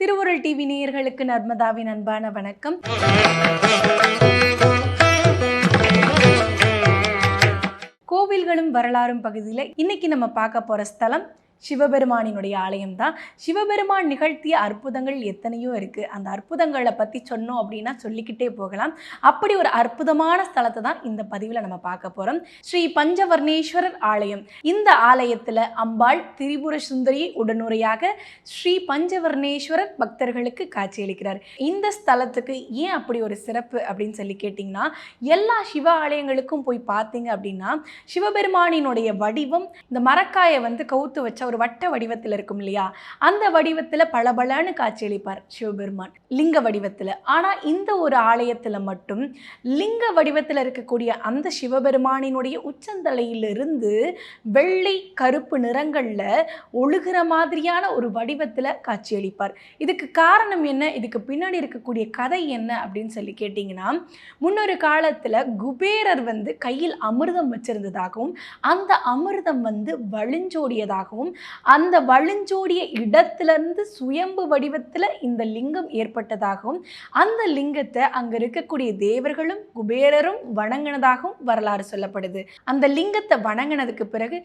திருவுருள் TV நேயர்களுக்கு நர்மதாவின் அன்பான வணக்கம். கோவில்களும் வரலாறும் பகுதியில் இன்னைக்கு நம்ம பார்க்க போற ஸ்தலம் சிவபெருமானினுடைய ஆலயம் தான் சிவபெருமான் நிகழ்த்திய அற்புதங்கள் எத்தனையோ இருக்கு. அந்த அற்புதங்களை பற்றி சொன்னோம் அப்படின்னா சொல்லிக்கிட்டே போகலாம். அப்படி ஒரு அற்புதமான ஸ்தலத்தை தான் இந்த பதிவில் நம்ம பார்க்க போறோம். ஸ்ரீ பஞ்சவர்ணேஸ்வரர் ஆலயம். இந்த ஆலயத்துல அம்பாள் திரிபுர சுந்தரி உடனுரையாக ஸ்ரீ பஞ்சவர்ணேஸ்வரர் பக்தர்களுக்கு காட்சியளிக்கிறார். இந்த ஸ்தலத்துக்கு ஏன் அப்படி ஒரு சிறப்பு அப்படின்னு சொல்லி கேட்டிங்கன்னா எல்லா சிவ ஆலயங்களுக்கும் போய் பார்த்தீங்க அப்படின்னா சிவபெருமானினுடைய வடிவம் இந்த மரக்காயை வந்து கவுத்து வச்ச ஒரு வட்ட வடிவத்தில் இருக்கும் இல்லையா? அந்த வடிவத்தில் பளபளன்னு காட்சியளிப்பார் சிவபெருமான். லிங்க வடிவத்தில். ஆனால் இந்த ஒரு ஆலயத்தில் மட்டும் லிங்க வடிவத்தில் இருக்கக்கூடிய அந்த சிவபெருமானினுடைய உச்சந்தலையிலிருந்து வெள்ளை கருப்பு நிறங்களில் ஒழுகிற மாதிரியான ஒரு வடிவத்தில் காட்சியளிப்பார். இதுக்கு காரணம் என்ன? இதுக்கு பின்னாடி இருக்கக்கூடிய கதை என்ன அப்படின்னு சொல்லி கேட்டிங்கன்னா முன்னொரு காலத்தில் குபேரர் வந்து கையில் அமிர்தம் வச்சிருந்ததாகவும் அந்த அமிர்தம் வந்து வழிஞ்சோடியதாகவும் அந்த வழிஞ்சோடிய இடத்திலிருந்து சுயம்பு வடிவத்தில் இந்த லிங்கம் ஏற்பட்டதாகவும் அந்த லிங்கத்தை அங்கே இருக்கக்கூடிய தேவர்களும் குபேரரும் வணங்கினதாகவும் வரலாறு சொல்லப்படுது. அந்த லிங்கத்தை வணங்கினதுக்கு பிறகு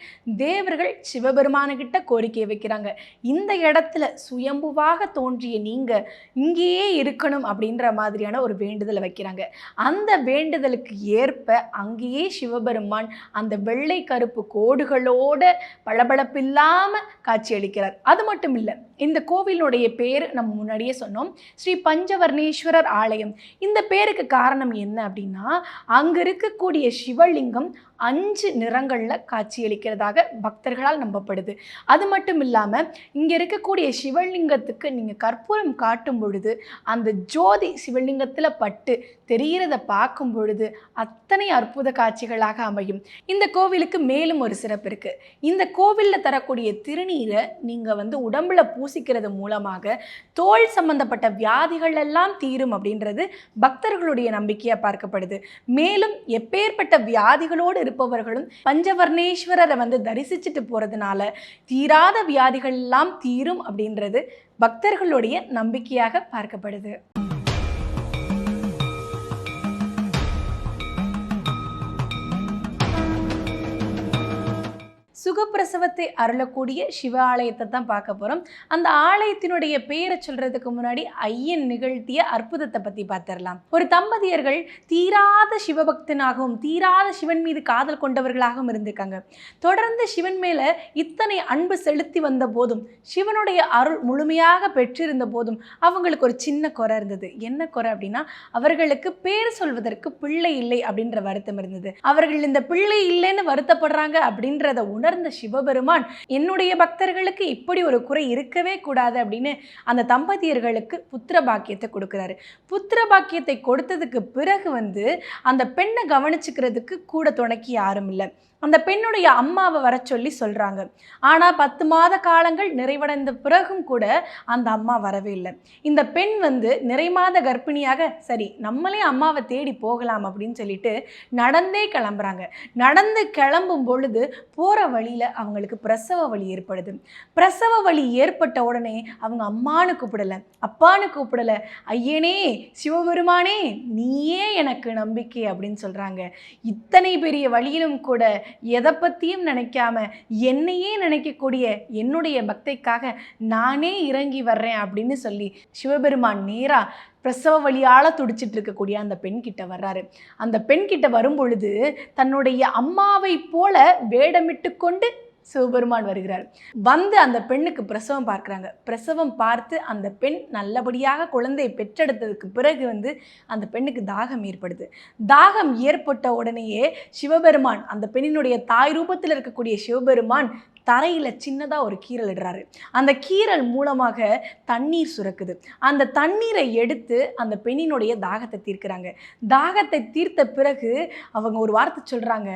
தேவர்கள் சிவபெருமானுக்கிட்ட கோரிக்கை வைக்கிறாங்க. இந்த இடத்துல சுயம்புவாக தோன்றிய நீங்கள் இங்கேயே இருக்கணும் அப்படின்ற மாதிரியான ஒரு வேண்டுதலை வைக்கிறாங்க. அந்த வேண்டுதலுக்கு ஏற்ப அங்கேயே சிவபெருமான் அந்த வெள்ளை கருப்பு கோடுகளோட பளபளப்பில்லா பளபளப்பில்லாம காட்சியளிக்கிறார். அது மட்டும் இல்லை இந்த கோவிலுடைய பேர் நம்ம முன்னாடியே சொன்னோம். ஸ்ரீ பஞ்சவர்ணேஸ்வரர் ஆலயம். இந்த பேருக்கு காரணம் என்ன அப்படின்னா அங்கே இருக்கக்கூடிய சிவலிங்கம் அஞ்சு நிறங்களில் காட்சியளிக்கிறதாக பக்தர்களால் நம்பப்படுது. அது மட்டும் இல்லாமல் இங்கே இருக்கக்கூடிய சிவலிங்கத்துக்கு நீங்கள் கற்பூரம் காட்டும் பொழுது அந்த ஜோதி சிவலிங்கத்தில் பட்டு தெரிகிறத பார்க்கும் பொழுது அத்தனை அற்புத காட்சிகளாக அமையும். இந்த கோவிலுக்கு மேலும் ஒரு சிறப்பு இருக்குது இந்த கோவிலில் தரக்கூடிய திருநீரை நீங்கள் வந்து உடம்புல பூசிக்கிறது மூலமாக தோல் சம்பந்தப்பட்ட வியாதிகள் எல்லாம் தீரும் அப்படின்றது பக்தர்களுடைய நம்பிக்கையாக பார்க்கப்படுது. மேலும் எப்பேற்பட்ட வியாதிகளோடு இருப்பவர்களும் பஞ்சவர்ணேஸ்வரரை வந்து தரிசிச்சுட்டு போகிறதுனால தீராத வியாதிகள் எல்லாம் தீரும் அப்படின்றது பக்தர்களுடைய நம்பிக்கையாக பார்க்கப்படுது. சுகப்பிரசவத்தை அருளக்கூடிய சிவ ஆலயத்தை தான் பார்க்க போகிறோம் அந்த ஆலயத்தினுடைய பெயரை சொல்றதுக்கு முன்னாடி ஐயன் நிகழ்த்திய அற்புதத்தை பற்றி பார்த்துடலாம். ஒரு தம்பதியர்கள் தீராத சிவபக்தனாகவும் தீராத சிவன் மீது காதல் கொண்டவர்களாகவும் இருந்திருக்காங்க. தொடர்ந்து சிவன் மேலே இத்தனை அன்பு செலுத்தி வந்த போதும் சிவனுடைய அருள் முழுமையாக பெற்றிருந்த போதும் அவங்களுக்கு ஒரு சின்ன குறை இருந்தது. என்ன குறை அப்படின்னா அவர்களுக்கு பேர் சொல்வதற்கு பிள்ளை இல்லை அப்படின்ற வருத்தம் இருந்தது. அவர்கள் இந்த பிள்ளை இல்லைன்னு வருத்தப்படுறாங்க அப்படின்றத உணர்ந்த சிவபெருமான் என்னுடைய பக்தர்களுக்கு இப்படி ஒரு குறை இருக்கவே கூடாது அப்படின்னு அந்த தம்பதியர்களுக்கு புத்திர பாக்கியத்தை கொடுக்குறாரு. புத்திர பாக்கியத்தை கொடுத்ததுக்கு பிறகு வந்து அந்த பெண்ணை கவனிச்சுக்கிறதுக்கு கூட துணைக்கு யாரும் இல்லை. அந்த பெண்ணுடைய அம்மாவை வர சொல்லி சொல்கிறாங்க ஆனால் பத்து மாத காலங்கள் நிறைவடைந்த பிறகும் கூட அந்த அம்மா வரவே இல்லை. இந்த பெண் வந்து நிறைமாத கர்ப்பிணியாக சரி நம்மளே அம்மாவை தேடி போகலாம் அப்படின்னு சொல்லிட்டு நடந்தே கிளம்புறாங்க. நடந்து கிளம்பும் பொழுது போகிற வழியில் அவங்களுக்கு பிரசவ வலி ஏற்படுது. பிரசவ வலி ஏற்பட்ட உடனே அவங்க அம்மானு கூப்பிடலை அப்பான்னு கூப்பிடலை. ஐயனே சிவபெருமானே நீயே எனக்கு நம்பிக்கை அப்படின்னு சொல்கிறாங்க இத்தனை பெரிய வழியிலும் கூட எதை பற்றியும் நினைக்காம என்னையே நினைக்கக்கூடிய என்னுடைய பக்தைக்காக நானே இறங்கி வர்றேன் அப்படின்னு சொல்லி சிவபெருமான் நேராக பிரசவ வழியால் துடிச்சிட்டு இருக்கக்கூடிய அந்த பெண்கிட்ட வர்றாரு. அந்த பெண்கிட்ட வரும்பொழுது வரும் பொழுது தன்னுடைய அம்மாவை போல வேடமிட்டு கொண்டு சிவபெருமான் வருகிறார். வந்து அந்த பெண்ணுக்கு பிரசவம் பார்க்குறாங்க. பிரசவம் பார்த்து அந்த பெண் நல்லபடியாக குழந்தையை பெற்றெடுத்ததுக்கு பிறகு வந்து அந்த பெண்ணுக்கு தாகம் ஏற்படுது. தாகம் ஏற்பட்ட உடனேயே சிவபெருமான் அந்த பெண்ணினுடைய தாய் ரூபத்தில் இருக்கக்கூடிய சிவபெருமான் தரையில் சின்னதாக ஒரு கீரல் இடுறாரு. அந்த கீரல் மூலமாக தண்ணீர் சுரக்குது. அந்த தண்ணீரை எடுத்து அந்த பெண்ணினுடைய தாகத்தை தீர்க்கிறாங்க. தாகத்தை தீர்த்த பிறகு அவங்க ஒரு வார்த்தை சொல்கிறாங்க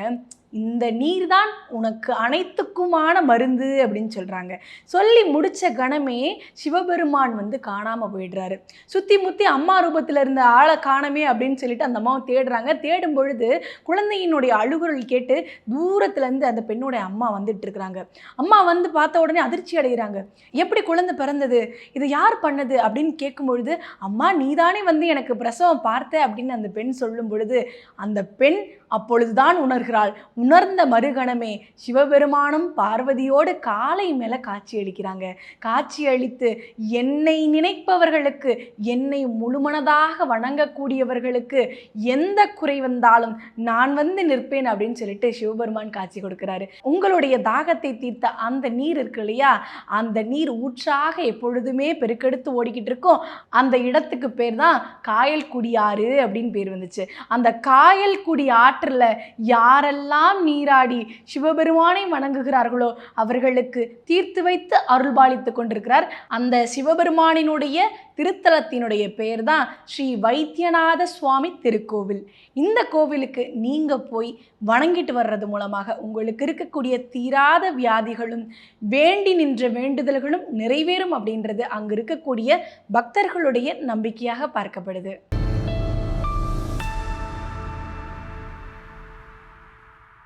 இந்த நீர் தான் உனக்கு அனைத்துக்குமான மருந்து அப்படின்னு சொல்கிறாங்க சொல்லி முடித்த கணமே சிவபெருமான் வந்து காணாமல் போயிடுறாரு. சுற்றி முற்றி அம்மா ரூபத்தில் இருந்த ஆளை காணமே அப்படின்னு சொல்லிட்டு அந்த அம்மாவை தேடுறாங்க. தேடும் பொழுது குழந்தையினுடைய அழுகுரல் கேட்டு தூரத்துலேருந்து அந்த பெண்ணுடைய அம்மா வந்துட்டு இருக்கிறாங்க. அம்மா வந்து பார்த்த உடனே அதிர்ச்சி அடைகிறாங்க. எப்படி குழந்தை பிறந்தது? இது யார் பண்ணது? அப்படின்னு கேட்கும் பொழுது அம்மா நீதானே வந்து எனக்கு பிரசவம் பார்த்த அப்படின்னு அந்த பெண் சொல்லும் பொழுது அந்த பெண் அப்பொழுதுதான் உணர்கிறாள். உணர்ந்த மறுகணமே சிவபெருமானும் பார்வதியோடு காலை மேலே காட்சி அளிக்கிறாங்க. காட்சி அளித்து என்னை நினைப்பவர்களுக்கு என்னை முழுமனதாக வணங்கக்கூடியவர்களுக்கு எந்த குறை வந்தாலும் நான் வந்து நிற்பேன் அப்படின்னு சொல்லிட்டு சிவபெருமான் காட்சி கொடுக்கிறாரு. உங்களுடைய தாகத்தை தீர்த்த அந்த நீர் இருக்கு இல்லையா? அந்த நீர் ஊற்றாக எப்பொழுதுமே பெருக்கெடுத்து ஓடிக்கிட்டு இருக்கும். அந்த இடத்துக்கு பேர் தான் காயல் குடியாறு அப்படின்னு பேர் வந்துச்சு. அந்த காயல் குடி ஆற்றில் யாரெல்லாம் நீராடி சிவபெருமானை வணங்குகிறார்களோ அவர்களுக்கு தீர்த்து வைத்து அருள்பாலித்து கொண்டிருக்கிறார். அந்த சிவபெருமானினுடைய திருத்தலத்தினுடைய பெயர் தான் ஸ்ரீ வைத்தியநாத சுவாமி திருக்கோவில். இந்த கோவிலுக்கு நீங்கள் போய் வணங்கிட்டு வர்றது மூலமாக உங்களுக்கு இருக்கக்கூடிய தீராத வியாதிகளும் வேண்டி நின்ற வேண்டுதல்களும் நிறைவேறும் அப்படின்றது அங்கு இருக்கக்கூடிய பக்தர்களுடைய நம்பிக்கையாக பார்க்கப்படுது.